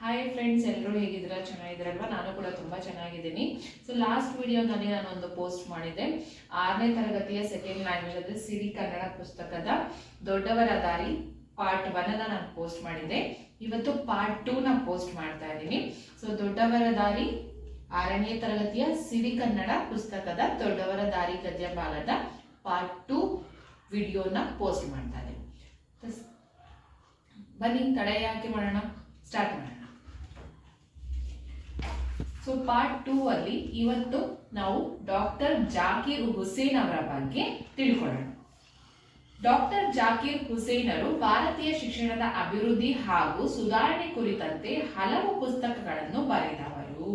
Hi friends ಎಲ್ಲರೂ ಹೇಗಿದ್ದೀರಾ? ಚೆನ್ನಾಗಿದ್ದೀರಲ್ವಾ? ನಾನು ಕೂಡ ತುಂಬಾ ಚೆನ್ನಾಗಿದ್ದೀನಿ. ಸೊ ಲಾಸ್ಟ್ ವಿಡಿಯೋದಲ್ಲಿ ಒಂದು ಪೋಸ್ಟ್ ಮಾಡಿದ್ದೆ. ಆರನೇ ತರಗತಿಯ ಸೆಕೆಂಡ್ ಲ್ಯಾಂಗ್ವೇಜ್ ಅಂದ್ರೆ ಸಿರಿ ಕನ್ನಡ ಪುಸ್ತಕದ ದೊಡ್ಡವರ ದಾರಿ ಪಾರ್ಟ್ ಒನ್ ಅನ್ನ ನಾನು ಪೋಸ್ಟ್ ಮಾಡಿದ್ದೆ. ಇವತ್ತು ಪಾರ್ಟ್ ಟೂ ನ ಪೋಸ್ಟ್ ಮಾಡ್ತಾ ಇದ್ದೀನಿ. ಸೊ ದೊಡ್ಡವರ ದಾರಿ ಆರನೇ ತರಗತಿಯ ಸಿರಿ ಕನ್ನಡ ಪುಸ್ತಕದ ದೊಡ್ಡವರ ದಾರಿ ಗದ್ಯ ಬಾಲದ ಪಾರ್ಟ್ ಟೂ ವಿಡಿಯೋನ ಪೋಸ್ಟ್ ಮಾಡ್ತಾ ಇದ್ದೀನಿ. ಬನ್ನಿ ತಡೆಯಾಕೆ ಮಾಡೋಣ? ಸ್ಟಾರ್ಟ್ ಮಾಡೋಣ. ಸೊ ಪಾರ್ಟ್ ಟೂ ಅಲ್ಲಿ ಇವತ್ತು ನಾವು ಡಾಕ್ಟರ್ ಜಾಕೀರ್ ಹುಸೇನ್ ಅವರ ಬಗ್ಗೆ ತಿಳ್ಕೊಳ್ಳೋಣ. ಡಾಕ್ಟರ್ ಜಾಕೀರ್ ಹುಸೇನರು ಭಾರತೀಯ ಶಿಕ್ಷಣದ ಅಭಿವೃದ್ಧಿ ಹಾಗೂ ಸುಧಾರಣೆ ಕುರಿತಂತೆ ಹಲವು ಪುಸ್ತಕಗಳನ್ನು ಬರೆದವರು.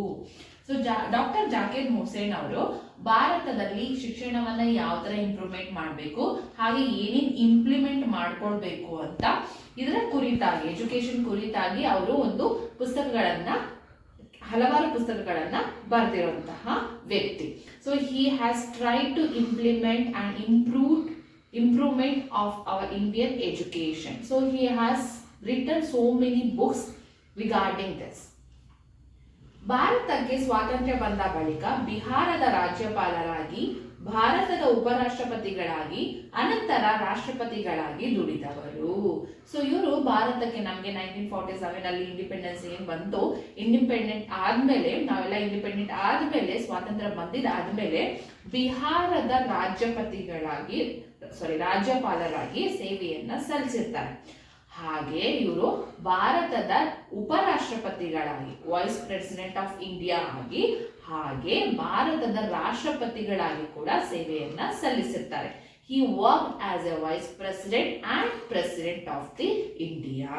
ಸೊ ಡಾಕ್ಟರ್ ಜಾಕೀರ್ ಹುಸೇನ್ ಅವರು ಭಾರತದಲ್ಲಿ ಶಿಕ್ಷಣವನ್ನ ಯಾವ ತರ ಇಂಪ್ರೂವ್ಮೆಂಟ್ ಮಾಡಬೇಕು, ಹಾಗೆ ಏನೇನ್ ಇಂಪ್ಲಿಮೆಂಟ್ ಮಾಡ್ಕೊಳ್ಬೇಕು ಅಂತ, ಇದರ ಕುರಿತಾಗಿ ಎಜುಕೇಶನ್ ಕುರಿತಾಗಿ ಅವರು ಒಂದು ಪುಸ್ತಕಗಳನ್ನ ಹಲವಾರು ಪುಸ್ತಕಗಳನ್ನ ಬರೆದಿರುವಂತಹ ವ್ಯಕ್ತಿ. So he has try to implement and improve improvement of our Indian education so he has return so many books regarding this ಭಾರತಕ್ಕೆ ಸ್ವಾತಂತ್ರ್ಯ ಬಂದ ಬಳಿಕ ಬಿಹಾರದ ರಾಜ್ಯಪಾಲರಾಗಿ ಭಾರತದ ಉಪರಾಷ್ಟ್ರಪತಿಗಳಾಗಿ, ಅನಂತರ ರಾಷ್ಟ್ರಪತಿಗಳಾಗಿ ದುಡಿದವರು. ಸೊ ಇವರು ಭಾರತಕ್ಕೆ ನಮಗೆ ನೈನ್ಟೀನ್ ಫಾರ್ಟಿ ಸೆವೆನ್ ಅಲ್ಲಿ ಇಂಡಿಪೆಂಡೆನ್ಸ್ ಏನ್ ಬಂತು ಇಂಡಿಪೆಂಡೆಂಟ್ ಆದ್ಮೇಲೆ, ನಾವೆಲ್ಲ ಇಂಡಿಪೆಂಡೆಂಟ್ ಆದ್ಮೇಲೆ, ಸ್ವಾತಂತ್ರ್ಯ ಬಂದಿದ್ದಾದ್ಮೇಲೆ ಬಿಹಾರದ ರಾಜ್ಯಪತಿಗಳಾಗಿ ಸಾರಿ ರಾಜ್ಯಪಾಲರಾಗಿ ಸೇವೆಯನ್ನ ಸಲ್ಲಿಸಿರ್ತಾರೆ. ಹಾಗೆ ಇವರು ಭಾರತದ ಉಪರಾಷ್ಟ್ರಪತಿಗಳಾಗಿ ವೈಸ್ ಪ್ರೆಸಿಡೆಂಟ್ ಆಫ್ ಇಂಡಿಯಾ ಆಗಿ, ಹಾಗೆ ಭಾರತದ ರಾಷ್ಟ್ರಪತಿಗಳಾಗಿ ಕೂಡ ಸೇವೆಯನ್ನ ಸಲ್ಲಿಸುತ್ತಾರೆ he work as a vice president and president of the India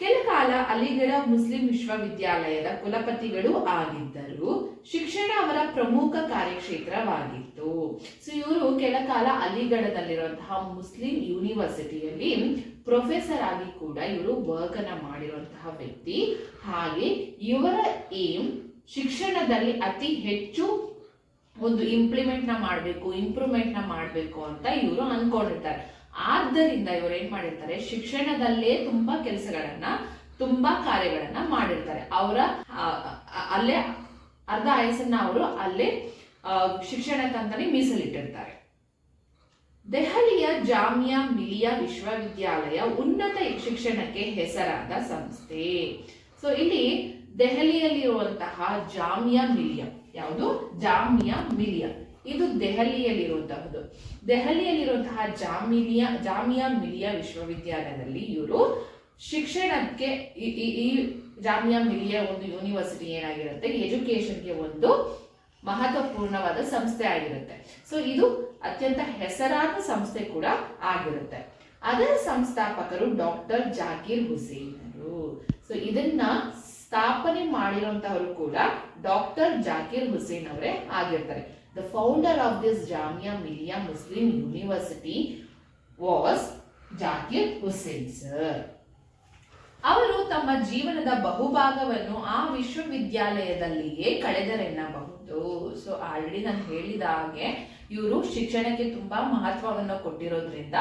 ಕೆಲ ಕಾಲ ಅಲಿಗಢ ಮುಸ್ಲಿಂ ವಿಶ್ವವಿದ್ಯಾಲಯದ ಕುಲಪತಿಗಳು ಆಗಿದ್ದರು. ಶಿಕ್ಷಣ ಅವರ ಪ್ರಮುಖ ಕಾರ್ಯಕ್ಷೇತ್ರವಾಗಿತ್ತು. ಸೊ ಇವರು ಕೆಲ ಕಾಲ ಅಲಿಗಢದಲ್ಲಿರುವಂತಹ ಮುಸ್ಲಿಂ ಯೂನಿವರ್ಸಿಟಿಯಲ್ಲಿ ಪ್ರೊಫೆಸರ್ ಆಗಿ ಕೂಡ ಇವರು ವರ್ಕ್ ಅನ್ನ ಮಾಡಿರುವಂತಹ ವ್ಯಕ್ತಿ. ಹಾಗೆ ಇವರ ಏಮ್ ಶಿಕ್ಷಣದಲ್ಲಿ ಅತಿ ಹೆಚ್ಚು ಒಂದು ಇಂಪ್ಲಿಮೆಂಟ್ನ ಮಾಡಬೇಕು ಇಂಪ್ರೂವ್ಮೆಂಟ್ನ ಮಾಡಬೇಕು ಅಂತ ಇವರು ಅನ್ಕೊಂಡಿರ್ತಾರೆ. ಆದ್ದರಿಂದ ಇವರು ಏನ್ ಮಾಡಿರ್ತಾರೆ, ಶಿಕ್ಷಣದಲ್ಲೇ ತುಂಬಾ ಕೆಲಸಗಳನ್ನ, ತುಂಬಾ ಕಾರ್ಯಗಳನ್ನ ಮಾಡಿರ್ತಾರೆ. ಅವರ ಅಲ್ಲೇ ಅರ್ಧ ಆಯಸ್ಸನ್ನ ಅವರು ಶಿಕ್ಷಣ ಶಿಕ್ಷಣಕ್ಕಂತಾನೆ ಮೀಸಲಿಟ್ಟಿರ್ತಾರೆ. ದೆಹಲಿಯ ಜಾಮಿಯಾ ಮಿಲಿಯಾ ವಿಶ್ವವಿದ್ಯಾಲಯ ಉನ್ನತ ಶಿಕ್ಷಣಕ್ಕೆ ಹೆಸರಾದ ಸಂಸ್ಥೆ. ಸೊ ಇಲ್ಲಿ ದೆಹಲಿಯಲ್ಲಿರುವಂತಹ ಜಾಮಿಯಾ ಮಿಲಿಯಾ, ಯಾವುದು? ಜಾಮಿಯಾ ಮಿಲಿಯಾ. ಇದು ದೆಹಲಿಯಲ್ಲಿರುವಂತಹದ್ದು. ದೆಹಲಿಯಲ್ಲಿರುವಂತಹ ಜಾಮಿಲಿಯಾ, ಜಾಮಿಯಾ ಮಿಲಿಯಾ ವಿಶ್ವವಿದ್ಯಾಲಯದಲ್ಲಿ ಇವರು ಶಿಕ್ಷಣಕ್ಕೆ ಈ ಜಾಮಿಯಾ ಮಿಲಿಯಾ ಒಂದು ಯೂನಿವರ್ಸಿಟಿ ಏನಾಗಿರುತ್ತೆ? ಎಜುಕೇಶನ್ಗೆ ಒಂದು ಮಹತ್ವಪೂರ್ಣವಾದ ಸಂಸ್ಥೆ ಆಗಿರುತ್ತೆ. ಸೊ ಇದು ಅತ್ಯಂತ ಹೆಸರಾದ ಸಂಸ್ಥೆ ಕೂಡ ಆಗಿರುತ್ತೆ. ಅದರ ಸಂಸ್ಥಾಪಕರು ಡಾಕ್ಟರ್ ಜಾಕೀರ್ ಹುಸೇನರು ಸೊ ಇದನ್ನ ಸ್ಥಾಪನೆ ಮಾಡಿರುವಂತಹವರು ಕೂಡ ಡಾಕ್ಟರ್ ಜಾಕೀರ್ ಹುಸೇನ್ ಅವರೇ ಆಗಿರ್ತಾರೆ. The founder of this Jamia Millia Muslim University was Zakir Hussain sir ಅವರು ತಮ್ಮ ಜೀವನದ ಬಹುಭಾಗವನ್ನು ಆ ವಿಶ್ವವಿದ್ಯಾಲಯದಲ್ಲಿಯೇ ಕಳೆದರೆನ್ನಬಹುದು. ಸೊ ಆಲ್ರೆಡಿ ನಾನು ಹೇಳಿದ ಹಾಗೆ ಇವರು ಶಿಕ್ಷಣಕ್ಕೆ ತುಂಬಾ ಮಹತ್ವವನ್ನು ಕೊಟ್ಟಿರೋದ್ರಿಂದ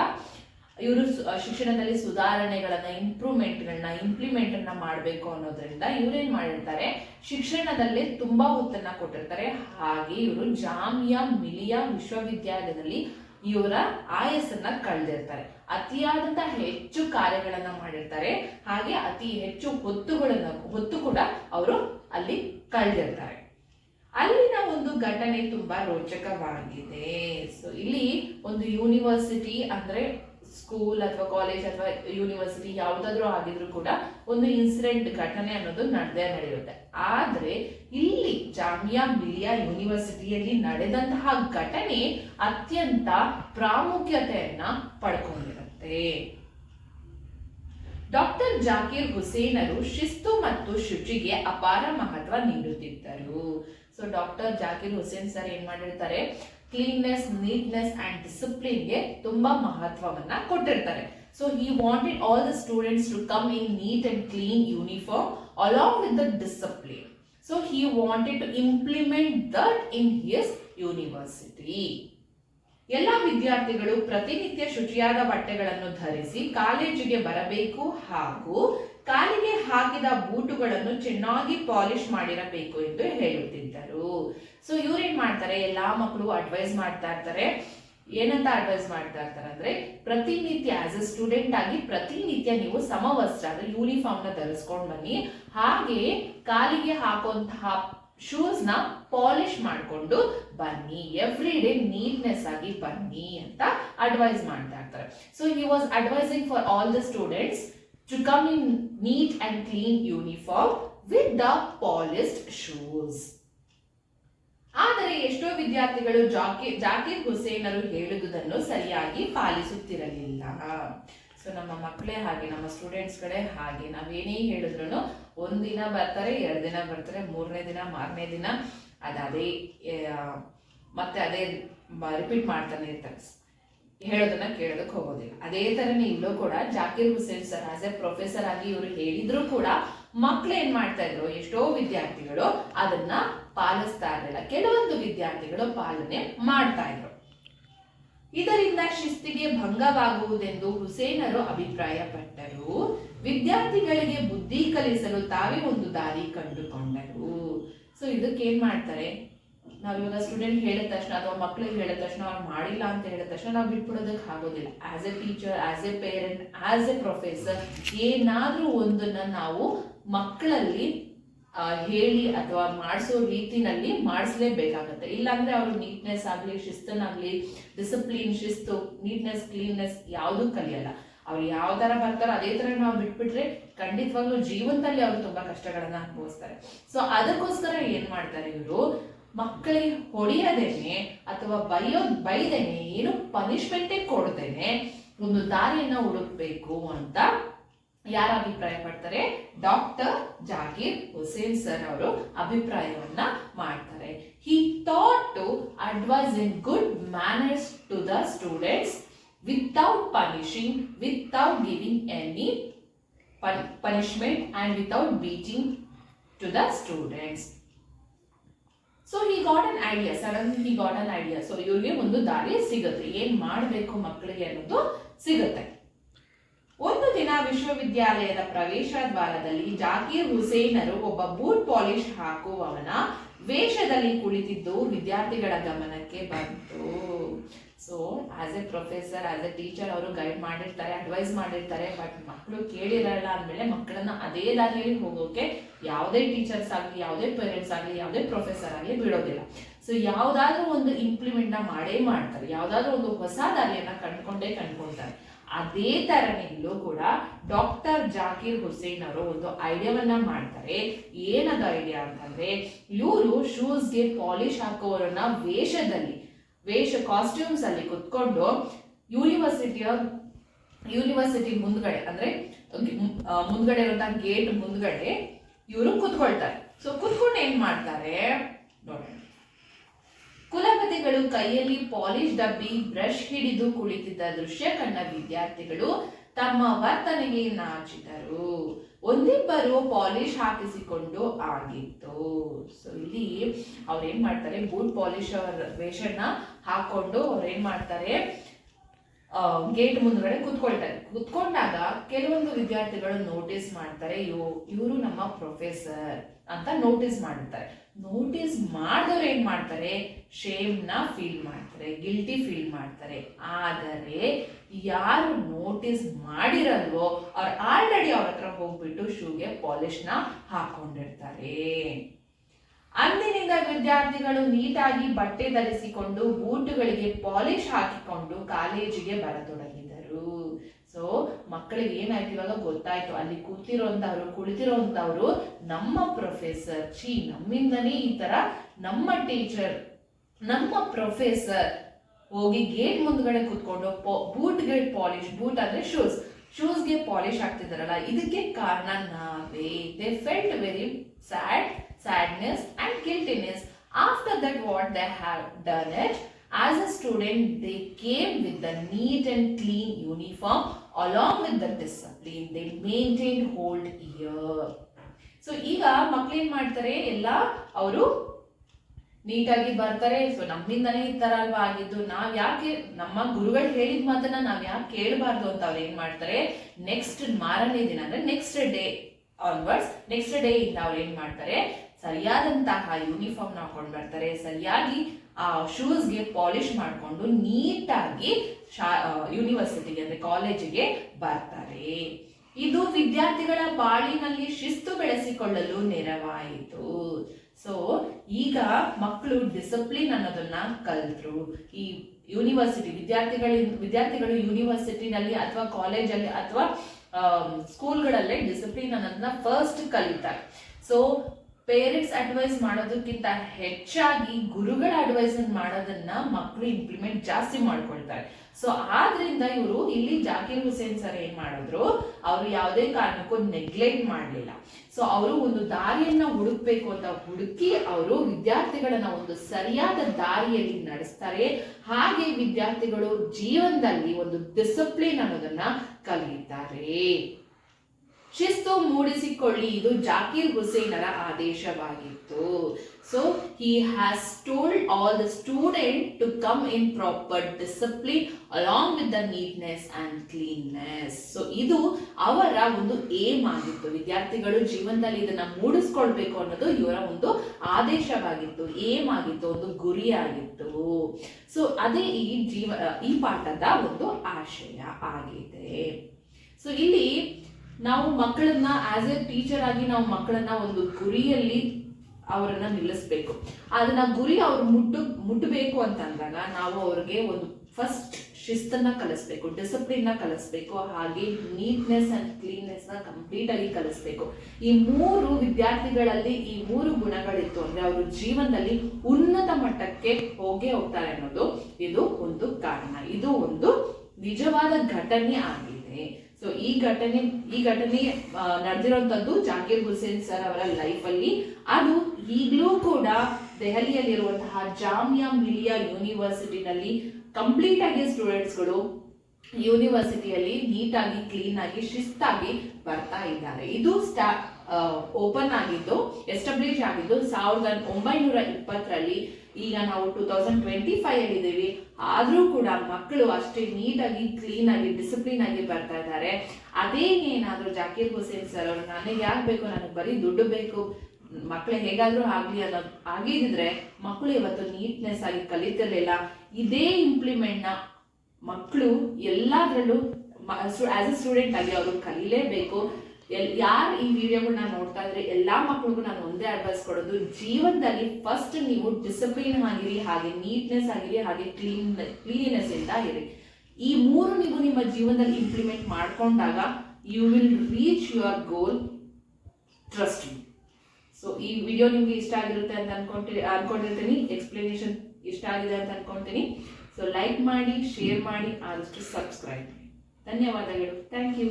ಇವರು ಶಿಕ್ಷಣದಲ್ಲಿ ಸುಧಾರಣೆಗಳನ್ನ ಇಂಪ್ರೂವ್ಮೆಂಟ್ಗಳನ್ನ ಇಂಪ್ಲಿಮೆಂಟ್ ಅನ್ನ ಮಾಡಬೇಕು ಅನ್ನೋದ್ರಿಂದ ಇವ್ರೇನ್ ಮಾಡಿರ್ತಾರೆ, ಶಿಕ್ಷಣದಲ್ಲಿ ತುಂಬಾ ಒತ್ತನ್ನ ಕೊಟ್ಟಿರ್ತಾರೆ. ಹಾಗೆ ಇವರು ಜಾಮಿಯಾ ಮಿಲಿಯಾ ವಿಶ್ವವಿದ್ಯಾಲಯದಲ್ಲಿ ಇವರ ಆಯಸ್ಸನ್ನ ಕಳೆದಿರ್ತಾರೆ. ಅತಿಯಾದಂತಹ ಹೆಚ್ಚು ಕಾರ್ಯಗಳನ್ನ ಮಾಡಿರ್ತಾರೆ. ಹಾಗೆ ಅತಿ ಹೆಚ್ಚು ಹೊತ್ತುಗಳನ್ನ ಹೊತ್ತು ಕೂಡ ಅವರು ಅಲ್ಲಿ ಕಳೆದಿರ್ತಾರೆ. ಅಲ್ಲಿನ ಒಂದು ಘಟನೆ ತುಂಬಾ ರೋಚಕವಾಗಿದೆ. ಸೊ ಇಲ್ಲಿ ಒಂದು ಯೂನಿವರ್ಸಿಟಿ ಅಂದ್ರೆ ಸ್ಕೂಲ್ ಅಥವಾ ಕಾಲೇಜ್ ಅಥವಾ ಯೂನಿವರ್ಸಿಟಿ ಯಾವುದಾದ್ರೂ ಆಗಿದ್ರು ಕೂಡ ಒಂದು ಇನ್ಸಿಡೆಂಟ್ ಘಟನೆ ಅನ್ನೋದು ನಡೆದೇ ನಡೆಯುತ್ತೆ. ಆದ್ರೆ ಇಲ್ಲಿ ಜಾಮಿಯಾ ಮಿಲಿಯಾ ಯೂನಿವರ್ಸಿಟಿಯಲ್ಲಿ ನಡೆದಂತಹ ಘಟನೆ ಅತ್ಯಂತ ಪ್ರಾಮುಖ್ಯತೆಯನ್ನ ಪಡ್ಕೊಂಡಿರುತ್ತೆ ಡಾಕ್ಟರ್ ಹುಸೇನ್ ಹುಸೇನರು ಶಿಸ್ತು ಮತ್ತು ಶುಚಿಗೆ ಅಪಾರ ಮಹತ್ವ ನೀಡುತ್ತಿದ್ದರು. So doctor Zakir Hussain sir ಏನ್ ಮಾಡಿರ್ತಾರೆ? ಕ್ಲೀನ್ನೆಸ್ ನೀಟ್ನೆಸ್ ಅಂಡ್ ಡಿಸಿಪ್ಲಿನ್ಗೆ ತುಂಬಾ ಮಹತ್ವವನ್ನ ಕೊಟ್ಟಿರ್ತಾರೆ. So he wanted all the students to come in neat and clean uniform along with the discipline so he wanted to implement that in his university ಎಲ್ಲ ವಿದ್ಯಾರ್ಥಿಗಳು ಪ್ರತಿನಿತ್ಯ ಶುಚಿಯಾದ ಬಟ್ಟೆಗಳನ್ನು ಧರಿಸಿ ಕಾಲೇಜಿಗೆ ಬರಬೇಕು ಹಾಗೂ ಕಾಲಿಗೆ ಹಾಕಿದ ಬೂಟುಗಳನ್ನು ಚೆನ್ನಾಗಿ ಪಾಲಿಶ್ ಮಾಡಿರಬೇಕು ಎಂದು ಹೇಳುತ್ತಿದ್ದರು. ಸೊ ಇವ್ರೇನ್ ಮಾಡ್ತಾರೆ? ಎಲ್ಲಾ ಮಕ್ಕಳು ಅಡ್ವೈಸ್ ಮಾಡ್ತಾ ಇರ್ತಾರೆ. ಏನಂತ ಅಡ್ವೈಸ್ ಮಾಡ್ತಾ ಇರ್ತಾರೆ ಅಂದ್ರೆ ಪ್ರತಿನಿತ್ಯ ಆಸ್ ಅ ಸ್ಟೂಡೆಂಟ್ ಆಗಿ ಪ್ರತಿನಿತ್ಯ ನೀವು ಸಮವಸ್ತ್ರ ಅಂದ್ರೆ ಯೂನಿಫಾರ್ಮ್ನ ಧರಿಸ್ಕೊಂಡು ಬನ್ನಿ. ಹಾಗೆ ಕಾಲಿಗೆ ಹಾಕುವಂತಹ ಶೂಸ್ನ ಪಾಲಿಶ್ ಮಾಡಿಕೊಂಡು ಬನ್ನಿ ಎವ್ರಿ ಡೇ ನೀಟ್ನೆಸ್ ಆಗಿ ಬನ್ನಿ ಅಂತ ಅಡ್ವೈಸ್ ಮಾಡ್ತಾ ಇರ್ತಾರೆ. So he was advising for all the students to come in neat and clean uniform with the polished shoes ಆದರೆ ಎಷ್ಟೋ ವಿದ್ಯಾರ್ಥಿಗಳು ಜಾಕಿರ್ ಜಾಕಿರ್ ಹುಸೇನರು ಹೇಳುವುದನ್ನು ಸರಿಯಾಗಿ ಪಾಲಿಸುತ್ತಿರಲಿಲ್ಲ. ಸೊ ನಮ್ಮ ಮಕ್ಕಳೇ ಹಾಗೆ, ನಮ್ಮ ಸ್ಟೂಡೆಂಟ್ಸ್ಗಳೇ ಹಾಗೆ, ನಾವೇನೇ ಹೇಳಿದ್ರು ಒಂದಿನ ಬರ್ತಾರೆ, ಎರಡು ದಿನ ಬರ್ತಾರೆ, ಮೂರನೇ ದಿನ, ಮಾರನೇ ದಿನ, ಅದು ಅದೇ ಮತ್ತೆ ಅದೇ ರಿಪೀಟ್ ಮಾಡ್ತಾನೆ ಇರ್ತಾರೆ. ಹೇಳೋದನ್ನ ಕೇಳೋದಕ್ಕೆ ಹೋಗೋದಿಲ್ಲ. ಅದೇ ತರನೇ ಇಲ್ಲೂ ಕೂಡ Zakir Hussain sir as a professor ಆಗಿ ಇವರು ಹೇಳಿದ್ರು ಕೂಡ ಮಕ್ಳು ಏನ್ ಮಾಡ್ತಾ ಇದ್ರು? ಎಷ್ಟೋ ವಿದ್ಯಾರ್ಥಿಗಳು ಅದನ್ನ ಪಾಲಿಸ್ತಾ ಇರಲಿಲ್ಲ. ಕೆಲವೊಂದು ವಿದ್ಯಾರ್ಥಿಗಳು ಪಾಲನೆ ಮಾಡ್ತಾ ಇದ್ರು. ಇದರಿಂದ ಶಿಸ್ತಿಗೆ ಭಂಗವಾಗುವುದೆಂದು ಹುಸೇನರು ಅಭಿಪ್ರಾಯಪಟ್ಟರು. ವಿದ್ಯಾರ್ಥಿಗಳಿಗೆ ಬುದ್ಧಿ ಕಲಿಸಲು ತಾವೇ ಒಂದು ದಾರಿ ಕಂಡುಕೊಂಡರು. ಸೊ ಇದಕ್ಕೆ ಏನ್ ಮಾಡ್ತಾರೆ? ನಾವಿವಾಗ ಸ್ಟೂಡೆಂಟ್ ಹೇಳಿದ ತಕ್ಷಣ ಅಥವಾ ಮಕ್ಳಿಗೆ ಹೇಳಿದ ತಕ್ಷಣ ಅವ್ರು ಮಾಡಿಲ್ಲ ಅಂತ ಹೇಳಿದ ತಕ್ಷಣ ನಾವು ಬಿಟ್ಬಿಡೋದಕ್ಕೆ ಆಗೋದಿಲ್ಲ. As a teacher as a parent as a professor ಏನಾದರೂ ಒಂದನ್ನ ನಾವು ಮಕ್ಕಳಲ್ಲಿ ಹೇಳಿ ಅಥವಾ ಮಾಡಿಸೋ ರೀತಿನಲ್ಲಿ ಮಾಡಿಸ್ಲೇಬೇಕಾಗತ್ತೆ. ಇಲ್ಲಾಂದ್ರೆ ಅವರು ನೀಟ್ನೆಸ್ ಆಗಲಿ ಶಿಸ್ತನಾಗಲಿ ಡಿಸಿಪ್ಲಿನ್ ಶಿಸ್ತು ನೀಟ್ನೆಸ್ ಕ್ಲೀನ್ನೆಸ್ ಯಾವುದೂ ಕಲಿಯಲ್ಲ. ಅವ್ರು ಯಾವ ಥರ ಬರ್ತಾರೋ ಅದೇ ತರ ನಾವು ಬಿಟ್ಬಿಟ್ರೆ ಖಂಡಿತವಾಗ್ಲೂ ಜೀವನದಲ್ಲಿ ಅವರು ತುಂಬಾ ಕಷ್ಟಗಳನ್ನ ಅನುಭವಿಸ್ತಾರೆ. ಸೊ ಅದಕ್ಕೋಸ್ಕರ ಏನು ಮಾಡ್ತಾರೆ ಇವರು? ಮಕ್ಕಳಿಗೆ ಹೊಡೆಯದೇನೆ ಅಥವಾ ಬೈಯೋ ಬೈದೇನೆ, ಏನು ಪನಿಷ್ಮೆಂಟೇ ಕೊಡದೇನೆ ಒಂದು ದಾರಿಯನ್ನ ಹುಡುಕ್ಬೇಕು ಅಂತ ಯಾರ ಅಭಿಪ್ರಾಯ ಪಡ್ತಾರೆ? ಡಾಕ್ಟರ್ ಜಾಕೀರ್ ಹುಸೇನ್ ಸರ್ ಅವರು ಅಭಿಪ್ರಾಯವನ್ನ ಮಾಡ್ತಾರೆ. He thought to advise in good manners to the students without punishing without giving any punishment and without beating to the students so he got an idea sudden he got an idea so ಇವ್ರಿಗೆ ಒಂದು ದಾರಿ ಸಿಗುತ್ತೆ. ಏನ್ ಮಾಡಬೇಕು ಮಕ್ಕಳಿಗೆ ಅನ್ನೋದು ಸಿಗುತ್ತೆ. ಒಂದು ದಿನ ವಿಶ್ವವಿದ್ಯಾಲಯದ ಪ್ರವೇಶ ದ್ವಾರದಲ್ಲಿ ಜಾಕೀರ್ ಹುಸೇನರು ಒಬ್ಬ ಬೂಟ್ ಪಾಲಿಶ್ ಹಾಕುವವನ ವೇಷದಲ್ಲಿ ಕುಳಿತಿದ್ದು ವಿದ್ಯಾರ್ಥಿಗಳ ಗಮನಕ್ಕೆ ಬಂತು. So as a professor as a teacher ಅವರು ಗೈಡ್ ಮಾಡಿರ್ತಾರೆ ಅಡ್ವೈಸ್ ಮಾಡಿರ್ತಾರೆ ಬಟ್ ಮಕ್ಕಳು ಕೇಳಿರಲ್ಲ ಅಂದಮೇಲೆ ಮಕ್ಕಳನ್ನ ಅದೇ ದಾರಿಯಲ್ಲಿ ಹೋಗೋಕೆ ಯಾವುದೇ ಟೀಚರ್ಸ್ ಆಗಲಿ, ಯಾವುದೇ ಪೇರೆಂಟ್ಸ್ ಆಗಲಿ, ಯಾವುದೇ ಪ್ರೊಫೆಸರ್ ಆಗಲಿ ಬಿಡೋದಿಲ್ಲ. ಸೊ ಯಾವುದಾದ್ರೂ ಒಂದು ಇಂಪ್ಲಿಮೆಂಟ್ನ ಮಾಡೇ ಮಾಡ್ತಾರೆ, ಯಾವುದಾದ್ರೂ ಒಂದು ಹೊಸ ದಾರಿಯನ್ನ ಕಂಡ್ಕೊಂಡೇ ಕಂಡ್ಕೊಳ್ತಾರೆ. ಅದೇ ತರನೇ ಇಲ್ಲೂ ಕೂಡ ಡಾಕ್ಟರ್ ಜಾಕೀರ್ ಹುಸೇನ್ ಅವರು ಒಂದು ಐಡಿಯಾವನ್ನ ಮಾಡ್ತಾರೆ. ಏನದು ಐಡಿಯಾ ಅಂತಂದ್ರೆ, ಇವರು ಶೂಸ್ಗೆ ಪಾಲಿಶ್ ಹಾಕೋರನ್ನ ವೇಷದಲ್ಲಿ ವೇಷ ಕಾಸ್ಟ್ಯೂಮ್ಸ್ ಅಲ್ಲಿ ಕುತ್ಕೊಂಡು ಯೂನಿವರ್ಸಿಟಿಯ ಯೂನಿವರ್ಸಿಟಿ ಮುಂದ್ಗಡೆ, ಅಂದ್ರೆ ಮುಂದ್ಗಡೆ ಇರುವಂತಹ ಗೇಟ್ ಮುಂದ್ಗಡೆ ಇವರು ಕುತ್ಕೊಳ್ತಾರೆ. ಸೊ ಕುತ್ಕೊಂಡು ಏನ್ ಮಾಡ್ತಾರೆ? ಕುಲಪತಿಗಳು ಕೈಯಲ್ಲಿ ಪಾಲಿಶ್ ಡಬ್ಬಿ, ಬ್ರಷ್ ಹಿಡಿದು ಕುಳಿತಿದ್ದ ದೃಶ್ಯ ಕಂಡ ವಿದ್ಯಾರ್ಥಿಗಳು ತಮ್ಮ ವರ್ತನೆಗೆ ನಾಚಿದರು. ಒಂದಿಬ್ಬರು ಪಾಲಿಶ್ ಹಾಕಿಸಿಕೊಂಡು ಆಗಿತ್ತು. ಸೊ ಇಲ್ಲಿ ಅವ್ರು ಏನ್ ಮಾಡ್ತಾರೆ? ಬೂಟ್ ಪಾಲಿಶ್ ಅವರ ವೇಷನ ಹಾಕೊಂಡು ಅವ್ರು ಏನ್ ಮಾಡ್ತಾರೆ? ಗೇಟ್ ಮುಂದ್ಗಡೆ ಕುತ್ಕೊಳ್ತಾರೆ. ಕುತ್ಕೊಂಡಾಗ ಕೆಲವೊಂದು ವಿದ್ಯಾರ್ಥಿಗಳು ನೋಟಿಸ್ ಮಾಡ್ತಾರೆ ಇವು ಇವರು ನಮ್ಮ ಪ್ರೊಫೆಸರ್ ಅಂತ ನೋಟಿಸ್ ಮಾಡ್ತಾರೆ ನೋಟಿಸ್ ಮಾಡಿದವ್ರು ಏನ್ ಮಾಡ್ತಾರೆ? ಶೇಮ್ನ ಫೀಲ್ ಮಾಡ್ತಾರೆ ಗಿಲ್ಟಿ ಫೀಲ್ ಮಾಡ್ತಾರೆ. ಆದರೆ, ಯಾರು ನೋಟಿಸ್ ಮಾಡಿರಲ್ವೋ, ಅವ್ರು ಆಲ್ರೆಡಿ ಅವ್ರ ಹತ್ರ ಹೋಗ್ಬಿಟ್ಟು ಶೂಗೆ ಪಾಲಿಶ್ನ ಹಾಕೊಂಡಿರ್ತಾರೆ. ಅಂದಿನಿಂದ ವಿದ್ಯಾರ್ಥಿಗಳು ನೀಟಾಗಿ ಬಟ್ಟೆ ಧರಿಸಿಕೊಂಡು ಬೂಟುಗಳಿಗೆ ಪಾಲಿಶ್ ಹಾಕಿಕೊಂಡು ಕಾಲೇಜಿಗೆ ಬರತೊಡಗಿದರು. ಸೊ ಮಕ್ಕಳಿಗೆ ಏನಾಯ್ತು ಇವಾಗ ಗೊತ್ತಾಯ್ತು. ಅಲ್ಲಿ ಕೂತಿರೋಂಥವ್ರು, ಕುಳಿತಿರೋಂಥವ್ರು ನಮ್ಮ ಪ್ರೊಫೆಸರ್ ಚಿ ನಮ್ಮಿಂದನೇ ಈ ತರ ನಮ್ಮ ಟೀಚರ್ ನಮ್ಮ ಪ್ರೊಫೆಸರ್ ಹೋಗಿ ಗೇಟ್ ಮುಂದ್ಗಡೆ ಕೂತ್ಕೊಂಡು ಬೂಟ್ಗೆ ಪಾಲಿಶ್, ಬೂಟ್ ಅಂದ್ರೆ ಶೂಸ್ ಶೂಸ್ಗೆ ಪಾಲಿಶ್ ಆಗ್ತಿದಾರಲ್ಲ ಇದಕ್ಕೆ ಕಾರಣ ನಾವೇ. They felt very sad sadness. And is, After that, what they have done it, as a student, they came with the neat and clean uniform along with the discipline. They maintained hold here. So ಈಗ ಮಕ್ಳೇನ್ ಮಾಡ್ತಾರೆ ಎಲ್ಲ ಅವರು ನೀಟಾಗಿ ಬರ್ತಾರೆ so ನಮ್ಮಿಂದನೇ ಈ ತರ ಅಲ್ವಾ ಆಗಿದ್ದು ನಾವ್ ಯಾಕೆ ನಮ್ಮ ಗುರುಗಳು ಹೇಳಿದ ಮಾತನ್ನ ನಾವ್ ಯಾಕೆ ಕೇಳಬಾರ್ದು ಅಂತ ಅವ್ರು ಏನ್ ಮಾಡ್ತಾರೆ ನೆಕ್ಸ್ಟ್ ಮಾರನೇ ದಿನ ಅಂದ್ರೆ next day onwards next day ಇಂದ ಅವ್ರು ಏನ್ ಮಾಡ್ತಾರೆ? ಸರಿಯಾದಂತಹ ಯೂನಿಫಾರ್ಮ್ ಹಾಕೊಂಡು ಬರ್ತಾರೆ ಸರಿಯಾಗಿ, ಆ ಶೂಸ್ಗೆ ಪಾಲಿಶ್ ಮಾಡಿಕೊಂಡು ನೀಟಾಗಿ ಶಾ ಯೂನಿವರ್ಸಿಟಿಗೆ ಅಂದ್ರೆ ಕಾಲೇಜಿಗೆ ಬರ್ತಾರೆ. ಇದು ವಿದ್ಯಾರ್ಥಿಗಳ ಬಾಳಿನಲ್ಲಿ ಶಿಸ್ತು ಬೆಳೆಸಿಕೊಳ್ಳಲು ನೆರವಾಯಿತು. ಸೊ ಈಗ ಮಕ್ಕಳು ಡಿಸಿಪ್ಲಿನ್ ಅನ್ನೋದನ್ನ ಕಲಿತ್ರು. ಈ ಯೂನಿವರ್ಸಿಟಿ ವಿದ್ಯಾರ್ಥಿಗಳ ವಿದ್ಯಾರ್ಥಿಗಳು ಯೂನಿವರ್ಸಿಟಿನಲ್ಲಿ ಅಥವಾ ಕಾಲೇಜಲ್ಲಿ ಅಥವಾ ಸ್ಕೂಲ್ಗಳಲ್ಲೇ ಡಿಸಿಪ್ಲಿನ್ ಅನ್ನೋದನ್ನ ಫಸ್ಟ್ ಕಲಿತಾರೆ. ಸೊ ಪೇರೆಂಟ್ಸ್ ಅಡ್ವೈಸ್ ಮಾಡೋದಕ್ಕಿಂತ ಹೆಚ್ಚಾಗಿ ಗುರುಗಳ ಅಡ್ವೈಸ್ ಮಾಡೋದನ್ನ ಮಕ್ಕಳು ಇಂಪ್ಲಿಮೆಂಟ್ ಜಾಸ್ತಿ ಮಾಡ್ಕೊಳ್ತಾರೆ. ಸೊ ಆದ್ರಿಂದ ಇವರು ಇಲ್ಲಿ ಜಾಕಿರ್ ಹುಸೇನ್ ಸರ್ ಏನ್ ಮಾಡಿದ್ರು, ಅವರು ಯಾವುದೇ ಕಾರಣಕ್ಕೂ ನೆಗ್ಲೆಕ್ಟ್ ಮಾಡಲಿಲ್ಲ. ಸೊ ಅವರು ಒಂದು ದಾರಿಯನ್ನ ಹುಡುಕ್ಬೇಕು ಅಂತ ಹುಡುಕಿ ಅವರು ವಿದ್ಯಾರ್ಥಿಗಳನ್ನ ಒಂದು ಸರಿಯಾದ ದಾರಿಯಲ್ಲಿ ನಡೆಸ್ತಾರೆ. ಹಾಗೆ ವಿದ್ಯಾರ್ಥಿಗಳು ಜೀವನದಲ್ಲಿ ಒಂದು ಡಿಸಿಪ್ಲಿನ್ ಅನ್ನೋದನ್ನ ಕಲಿಯುತ್ತಾರೆ ಶಿಸ್ತು ಮೂಡಿಸಿಕೊಳ್ಳಿ. ಇದು ಜಾಕೀರ್ ಹುಸೇನರ ಆದೇಶವಾಗಿತ್ತು. So he has told all the student to come in proper discipline along with the neatness and cleanness so ಇದು ಅವರ ಒಂದು ಏಮ್ ಆಗಿತ್ತು. ವಿದ್ಯಾರ್ಥಿಗಳು ಜೀವನದಲ್ಲಿ ಇದನ್ನ ಮೂಡಿಸ್ಕೊಳ್ಬೇಕು ಅನ್ನೋದು ಇವರ ಒಂದು ಆದೇಶವಾಗಿತ್ತು. ಏಮ್ ಆಗಿತ್ತು, ಒಂದು ಗುರಿ ಆಗಿತ್ತು. ಸೊ ಅದೇ ಈ ಜೀವ, ಈ ಪಾಠದ ಒಂದು ಆಶಯ ಆಗಿದೆ. ಸೊ ಇಲ್ಲಿ ನಾವು ಮಕ್ಕಳನ್ನ ಆಸ್ ಎ ಟೀಚರ್ ಆಗಿ ನಾವು ಮಕ್ಕಳನ್ನ ಒಂದು ಗುರಿಯಲ್ಲಿ ಅವರನ್ನ ನಿಲ್ಲಿಸ್ಬೇಕು. ಅದನ್ನ ಗುರಿ ಅವ್ರು ಮುಟ್ಟು ಮುಟ್ಟಬೇಕು ಅಂತ ಅಂದಾಗ ನಾವು ಅವ್ರಿಗೆ ಒಂದು ಫಸ್ಟ್ ಶಿಸ್ತನ್ನ ಕಲಿಸ್ಬೇಕು ಡಿಸಿಪ್ಲಿನ್ ಕಲಿಸ್ಬೇಕು, ಹಾಗೆ ನೀಟ್ನೆಸ್ ಅಂಡ್ ಕ್ಲೀನ್ನೆಸ್ನ ಕಂಪ್ಲೀಟ್ ಆಗಿ ಕಲಿಸ್ಬೇಕು. ಈ ಮೂರು ವಿದ್ಯಾರ್ಥಿಗಳಲ್ಲಿ ಈ ಮೂರು ಗುಣಗಳಿತ್ತು ಅಂದ್ರೆ ಅವರು ಜೀವನದಲ್ಲಿ ಉನ್ನತ ಮಟ್ಟಕ್ಕೆ ಹೋಗೇ ಹೋಗ್ತಾರೆ ಅನ್ನೋದು ಇದು ಒಂದು ಕಾರಣ. ಇದು ಒಂದು ನಿಜವಾದ ಘಟನೆ ಆಗಿದೆ. ಸೊ ಈ ಘಟನೆ ಈ ಘಟನೆ ನಡೆದಿರುವಂತದ್ದು ಜಾಕೀರ್ ಹುಸೇನ್ ಸರ್ ಅವರ ಲೈಫ್ ಅಲ್ಲಿ. ಅದು ಈಗಲೂ ಕೂಡ ದೆಹಲಿಯಲ್ಲಿರುವಂತಹ ಜಾಮಿಯಾ ಮಿಲಿಯಾ ಯೂನಿವರ್ಸಿಟಿನಲ್ಲಿ ಕಂಪ್ಲೀಟ್ ಆಗಿ ಸ್ಟೂಡೆಂಟ್ಸ್ಗಳು ಯೂನಿವರ್ಸಿಟಿಯಲ್ಲಿ ನೀಟಾಗಿ ಕ್ಲೀನ್ ಆಗಿ, ಶಿಸ್ತಾಗಿ ಬರ್ತಾ ಇದ್ದಾರೆ. ಇದು ಸ್ಟಾ ಓಪನ್ ಆಗಿದ್ದು ಎಸ್ಟಾಬ್ಲಿಷ್ ಆಗಿದ್ದು ಸಾವಿರದ ಒಂಬೈನೂರ ಇಪ್ಪತ್ತರಲ್ಲಿ ಈಗ ನಾವು ಟೂ ತೌಸಂಡ್ ಟ್ವೆಂಟಿ ಫೈವ್ ಇದ್ದೀವಿ ಆದ್ರೂ ಕೂಡ ಮಕ್ಕಳು ಅಷ್ಟೇ ನೀಟಾಗಿ ಕ್ಲೀನ್ ಆಗಿ ಡಿಸಿಪ್ಲಿನ್ ಆಗಿ ಬರ್ತಾ ಇದ್ದಾರೆ. ಅದೇನೇನಾದ್ರೂ ಜಾಕೀರ್ ಹುಸೇನ್ ಸರ್ ಅವರು ನನಗೆ ಯಾಕೆ ಬೇಕು? ನನಗೆ ಬರೀ ದುಡ್ಡು ಬೇಕು. ಮಕ್ಕಳು ಹೇಗಾದರೂ ಆಗಲಿ ಅನ್ನೋದು ಆಗಿದ್ರೆ ಮಕ್ಕಳು ಇವತ್ತು ನೀಟ್ನೆಸ್ ಆಗಿ ಕಲಿತಿರ್ಲಿಲ್ಲ. ಇದೇ ಇಂಪ್ಲಿಮೆಂಟ್ನ ಮಕ್ಕಳು ಎಲ್ಲಾದ್ರಲ್ಲೂ ಆಸ್ ಎ ಸ್ಟೂಡೆಂಟ್ ಆಗಿ ಅವರು ಕಲೀಲೇಬೇಕು. ಎಲ್ ಯಾರು ಈ ವಿಡಿಯೋಗಳನ್ನ ನೋಡ್ತಾ ಇದ್ರೆ ಎಲ್ಲಾ ಮಕ್ಕಳಿಗೂ ನಾನು ಒಂದೇ ಅಡ್ವೈಸ್ ಕೊಡೋದು, ಜೀವನದಲ್ಲಿ ಫಸ್ಟ್ ನೀವು ಡಿಸಿಪ್ಲಿನ್ ಆಗಿರಿ, ಹಾಗೆ ನೀಟ್ನೆಸ್ ಆಗಿರಿ, ಹಾಗೆ ಕ್ಲೀನ್ ಕ್ಲೀನ್ನೆಸ್ ಇಂದ ಇರಿ. ಈ ಮೂರು ನೀವು ನಿಮ್ಮ ಜೀವನದಲ್ಲಿ ಇಂಪ್ಲಿಮೆಂಟ್ ಮಾಡ್ಕೊಂಡಾಗ you will reach your goal trust so ಈ ವಿಡಿಯೋ ನಿಮ್ಗೆ ಇಷ್ಟ ಆಗಿರುತ್ತೆ ಅಂತ ಅನ್ಕೊಂಡಿ ಅನ್ಕೊಂಡಿರ್ತೀನಿ ಎಕ್ಸ್ಪ್ಲನೇಷನ್ ಇಷ್ಟ ಆಗಿದೆ ಅಂತ ಅನ್ಕೊಂತೀನಿ ಸೊ ಲೈಕ್ ಮಾಡಿ ಶೇರ್ ಮಾಡಿ, ಆದಷ್ಟು ಸಬ್ಸ್ಕ್ರೈಬ್ ಧನ್ಯವಾದಗಳು. Thank you